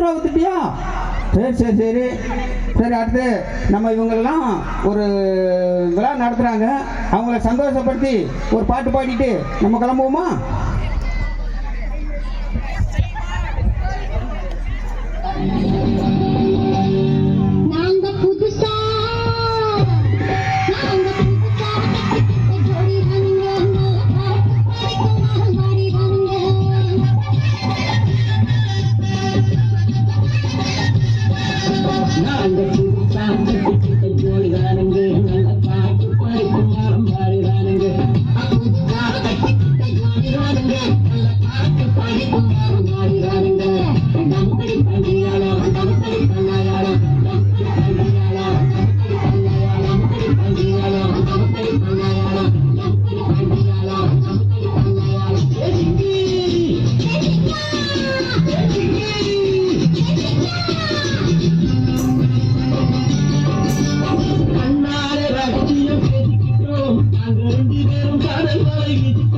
ஐநூறுரூவா வித்துட்டியா சரி சரி சரி. சரி அடுத்து நம்ம இவங்கெல்லாம் ஒரு விழா நடத்துகிறாங்க அவங்கள சந்தோஷப்படுத்தி ஒரு பாட்டு பாடிட்டு நம்ம கிளம்புவோமா? I'm gonna be there, I'm gonna love you.